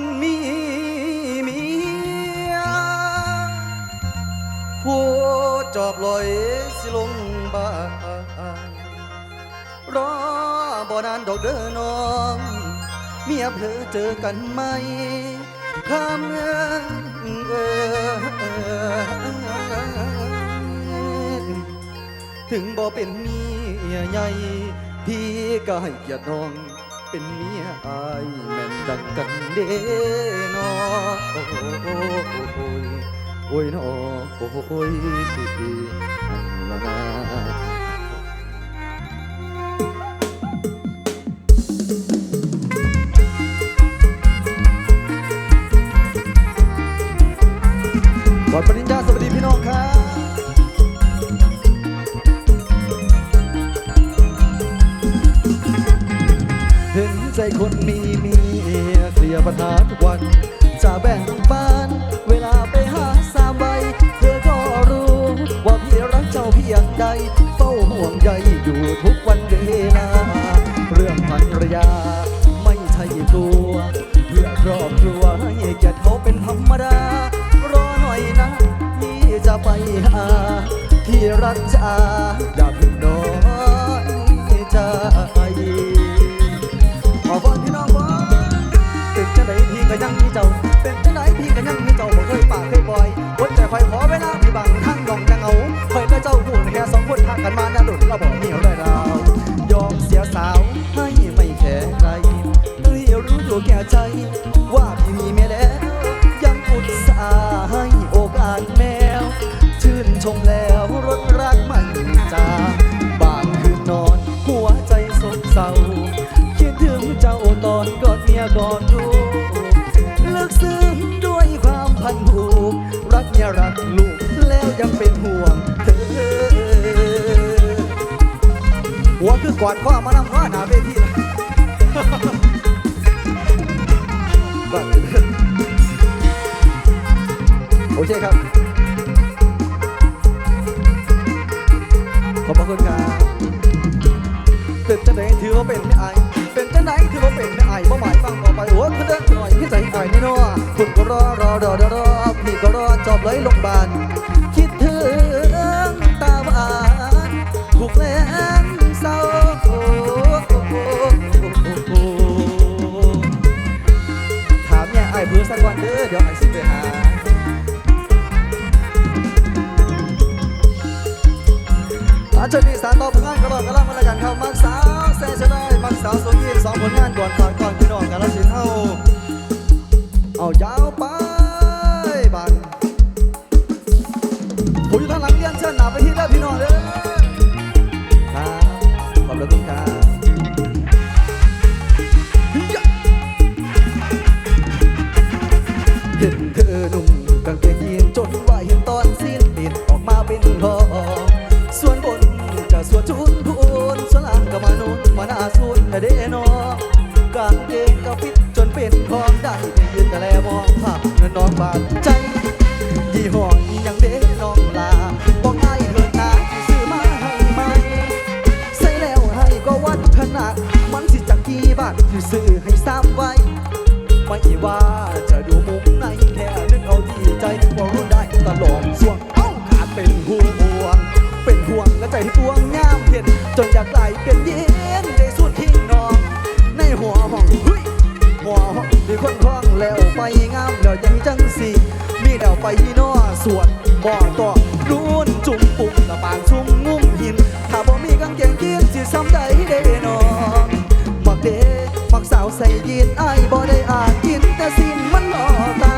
คนมีเมียผู้จอบลอยสิลงบ้านรอบ่นานดอกเด้อน้อง เมียเพอเจอกันไหมคำเอ่ยถึงบ่เป็นเมียใหญ่พี่ก็ให้เกียรติน้อง เป็นเมียอายแม่นดังกันเด้นอโอ้ยโอ้ยน้อโอ้ยปีปีละนาวันปริ คนมีเมียเคลียปัญหาทุกวัน จะแบ่งปันเวลาไปหาสามใบเธอก็รู้ ว่าพี่รักเจ้าเพียงใดเฝ้าห่วงใยอยู่ทุกวันเวลา เรื่องภรรยา ไม่ใช่ตัว เพื่อครอบครัวให้เกียรติเขาเป็นธรรมดารอหน่อยนะพี่จะไปหาที่รักจ้าอย่ ก็ยังมีเจ้าบ่เคยปากเคยบ่อยวนใจไฟขอเวลาพี่บางทางดองจังเอาคอยและเจ้าหูแค่สองคนทางกันมาน่าหลุดเราบอกเหนียวได้เรายอมเสียสาวให้ไม่แค่ใครต้องให้รู้อยู่แก่ใจว่า กอดข้อมานำข้อหนาเวทีบัดโอเคครับ ขอบพระคุณครับเป็นจังไหนถือว่าเป็นไม่อายเป็นจังไหนถือว่าเป็นไม่อายบ่หมายฟังต่อไปโอ้คุณเดินหน่อยพี่ใจอายแน่นอนคุณก็รอรอรอรอพี่ก็รอจอบเลยลงพยาบาล อเดี๋ยวไอ้ายสิไปหาอาจารย์นีสารต่อผลงานกระรอกกระล่ำกันละกันครับมักสาวแซ่ชได้มักสาวโซยี่สองผลงานก่อนฝากก่อนพี่น้องกันละสินเท่าเอายาว ใส่ยีนไอ้บ่ได้อ่านกินแต่สิ้นมันหล่อตา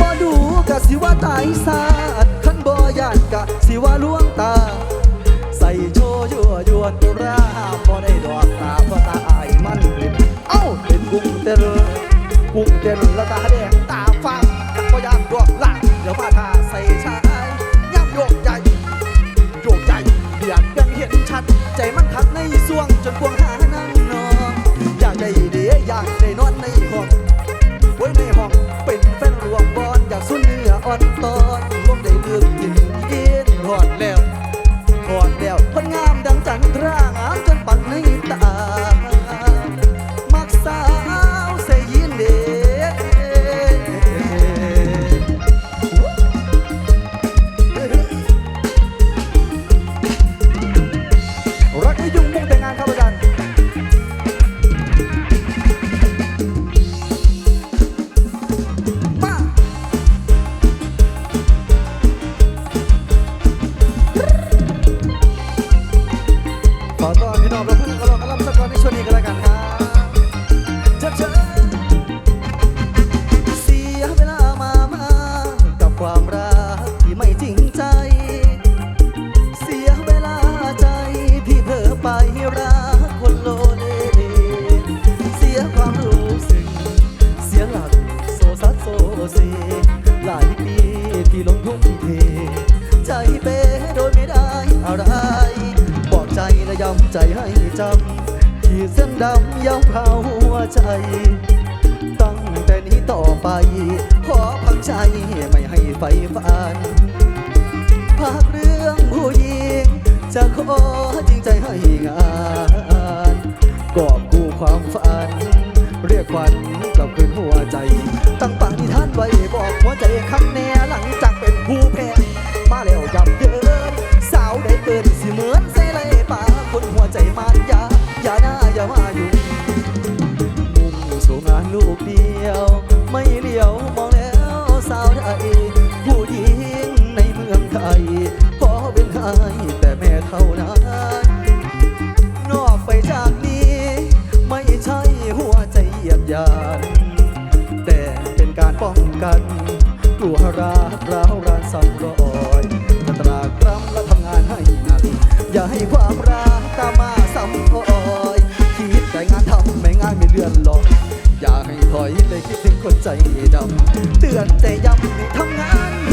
บ่ดูกะสิว่าตายซาดคันบ่ย่านกะสิว่าลวงตา ใส่โชยั่วยวนตุราบ่ได้ดอกตาเพราะตาอายมันเป็นเอ้าเป็นกุ้งเตลกุ้งเตลแล้วตา ห้องเป็นแฟนรวมบอลอยากสุนเนื้ออ่อนตอน จำขีดเส้นดำยาวเผาหัวใจ ตั้งแต่นี้ต่อไป ขอพังใจไม่ให้ไฟฟันภาคเรื่องผู้หญิง จะขอจริงใจให้งานกอบกู้ความฝัน เรียกวันกลับคืนหัวใจ ตั้งปากที่ท่านไว้บอกหัวใจครั้แน่หลังจากเป็นผู้แพ้มาแล้ว ใจมารยาอย่าหน้าอย่ามาอยู่มุ่งสู่งานลูกเดียว ไม่เลี้ยวมองแล้วสาวไทยผู้หญิงในเมืองไทยขอเป็นไทยแต่แม่เท่านั้นนอกไปจากนี้ ไม่ใช่หัวใจเหยียบยานแต่เป็นการป้องกันกลัวราร้าวรานสั่งรอยตรากรำและทำงานให้หนัก อย่าให้ความรัก อนหลอกอยากให้ถอยเลยคิดถึงคนใจดำเตือนแต่ย้ำให้ทำงาน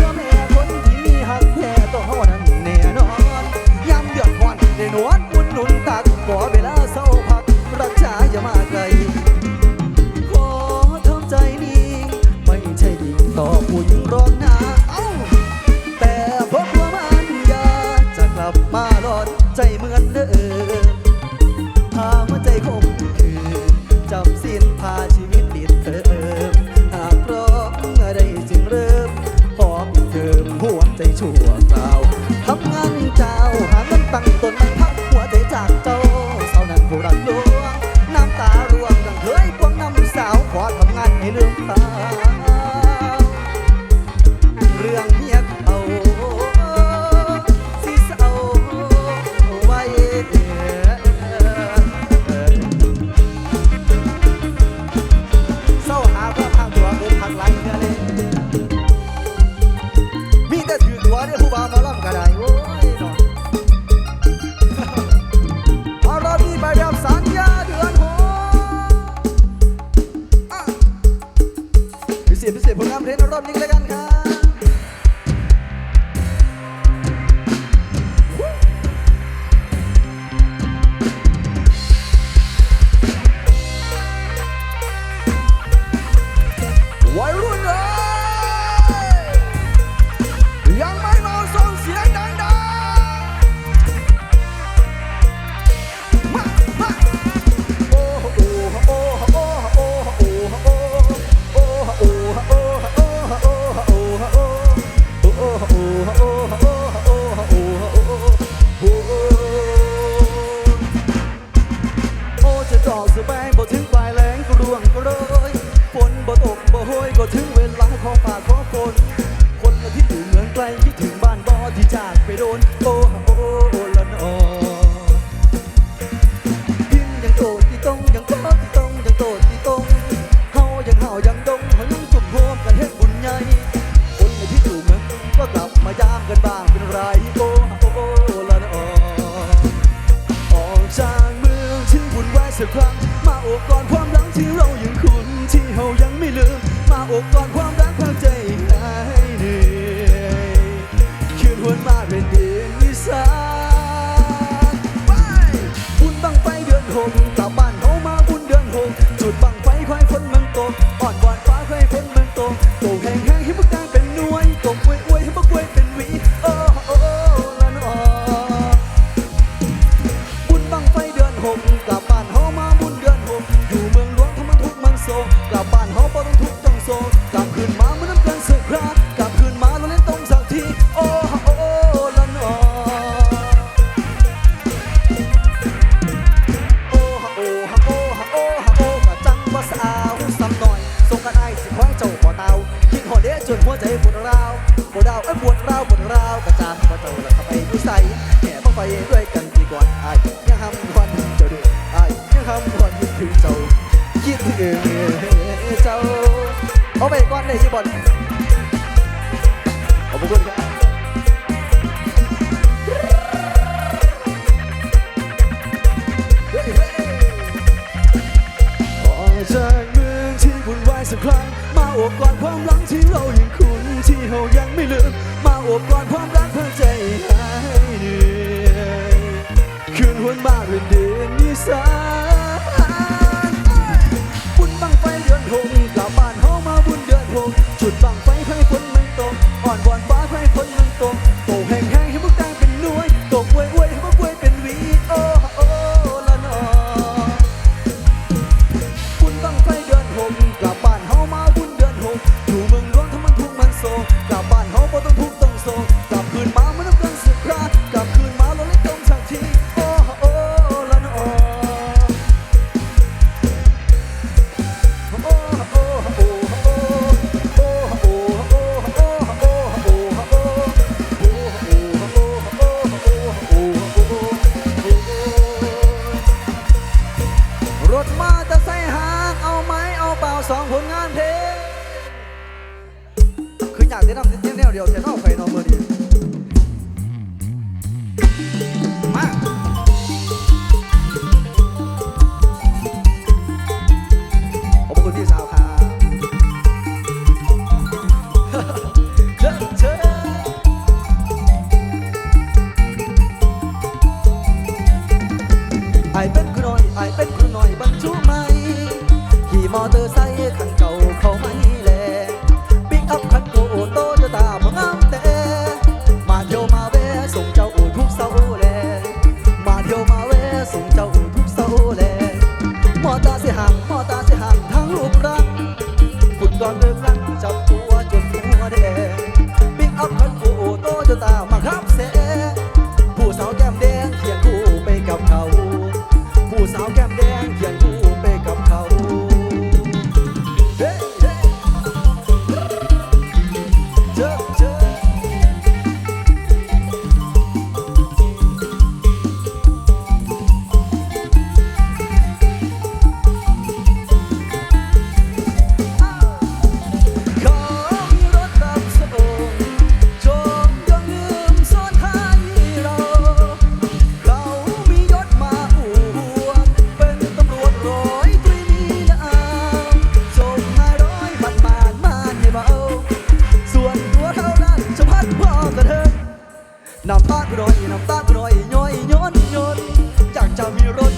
ต้นยิงเลยกันครับักครั้ง มาโอบกอดความรักที่เรายังคุ้นที่เรายังไม่ลืม มาโอบกอดความรักพักใจให้เหนื่อยคืนหวนมาเป็นเดือนวิสาขบุญบังไปเดือนหก คุกับออกจากเมืองที่วุ่นวายสักครั้ง มาอบกอดความหลังที่เรายังคุ้นที่เรายังไม่ลืม มาอบกอดความรักเพื่อใจหายเหนื่อยคืนวันมาเรื่อย ถมาจะใส่หางเอาไม้เอาเปล่าสองผลงานเพลงคืออยากได้ทำเที่ยวเดียวเท่าไป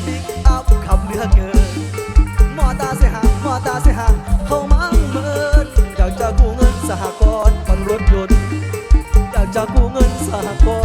ปิกอัพขับเรือเกินมอตาเสหามอตาเสหาเขามาเมินอากจะกู้เงินสหกรณ์ผ่นรถยนต์อยากจะกู้เงินสหกรณ์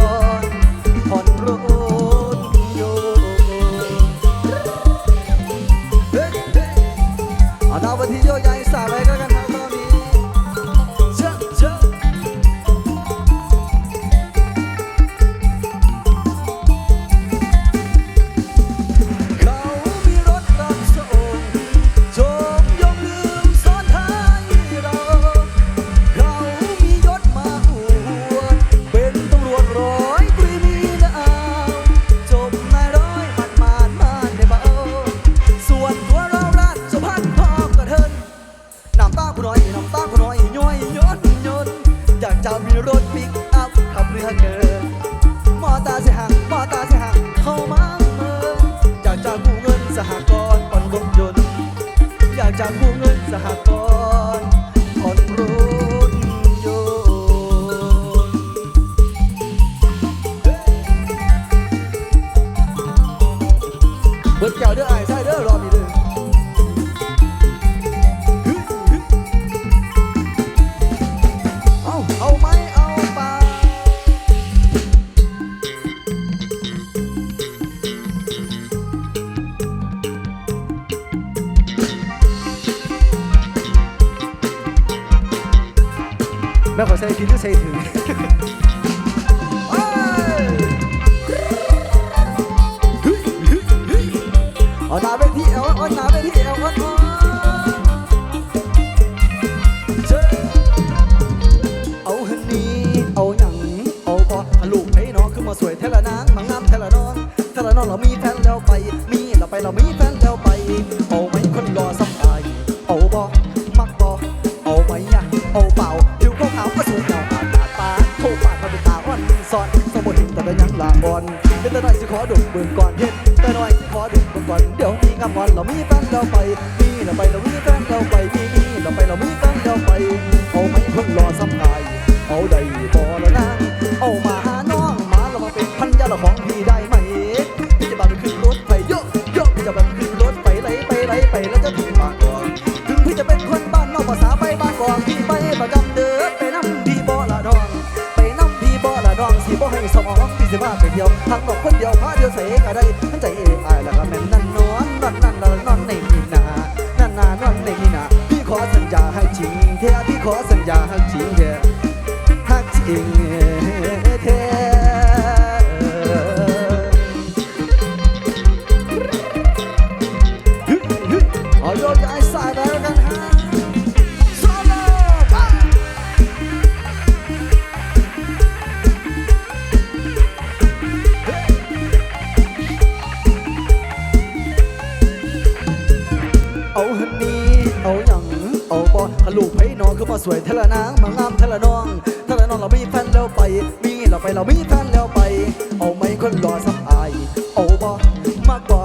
我答对。 ไปที่ สบายเอาบ่มากบ่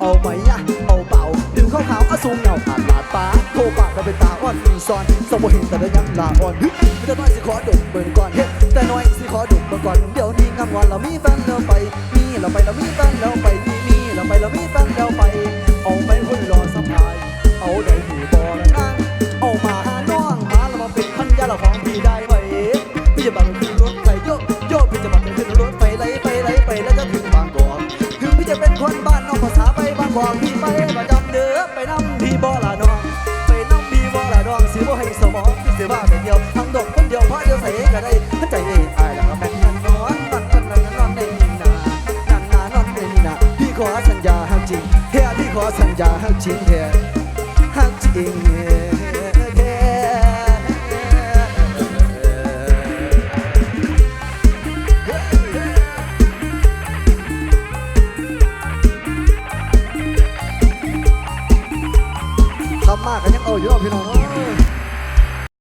เอาไหมอะเอาเปล่าผิมข้าวขาวอสูงเงาอาจหลาตาโทปากเราเป็นตาอ้อนมีซอนสมบูรณ์แต่ละยังลาอ่อนฮึแต่น้อยสิขอดมเบิ่งก่อนเฮ็ดแต่น้อยสิขอดมเบิ่งก่อนเดี๋ยวนี้งามงอนเรามีแฟนแล้วไปมีเราไปเรามีแฟนแล้วไปมีมีเราไปเรามีแฟนแล้วไป เอาไปหุ่นรอสบายเอาได้หูบ่ ว่าเป็นเดียวทำดกคนเดียวพาเดียวใส่ก็ได้ใจเอ๋อายแล้วแบ่งกันนอนนอนนอนนอนนอนในนีนานานานอนในนีนาพี่ขอสัญญาหักจริงเฮียพี่ขอสัญญาหักจริงเฮียหักจริงเฮียทำมากกันยังเอาอยู่พี่น้อง